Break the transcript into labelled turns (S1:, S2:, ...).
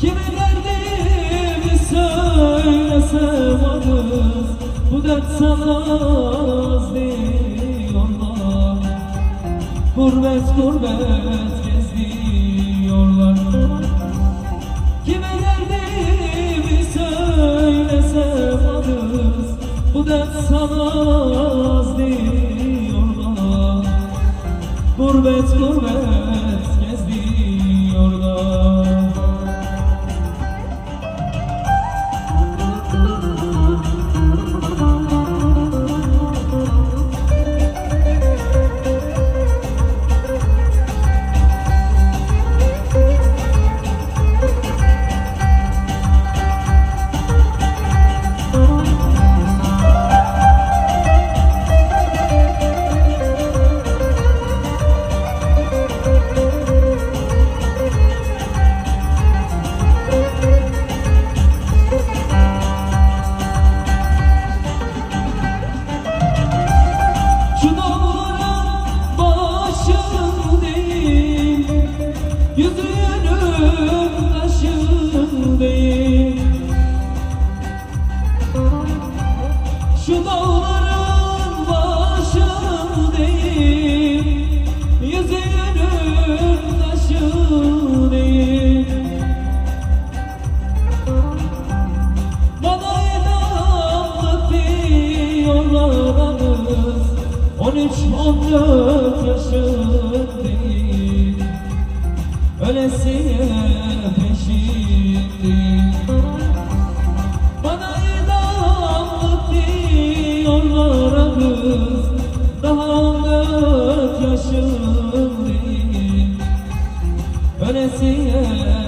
S1: Kime derdimi söylesem adım Bu dert sanaz değil onlar Gurbet gurbet geziyorlar. Kime derdimi söylesem adım Bu dert sanaz diyorlar Gurbet gurbet Yüzünün değil Şu dağların başın değil Yüzünün taşın değil Bana inanlık diyorlar anız On Ölesiye peşin Bana inanlık diyorlar anız Daha dört yaşın değil. Ölesiye